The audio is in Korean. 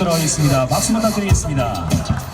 모시도록 하겠습니다. 박수 부탁드리겠습니다.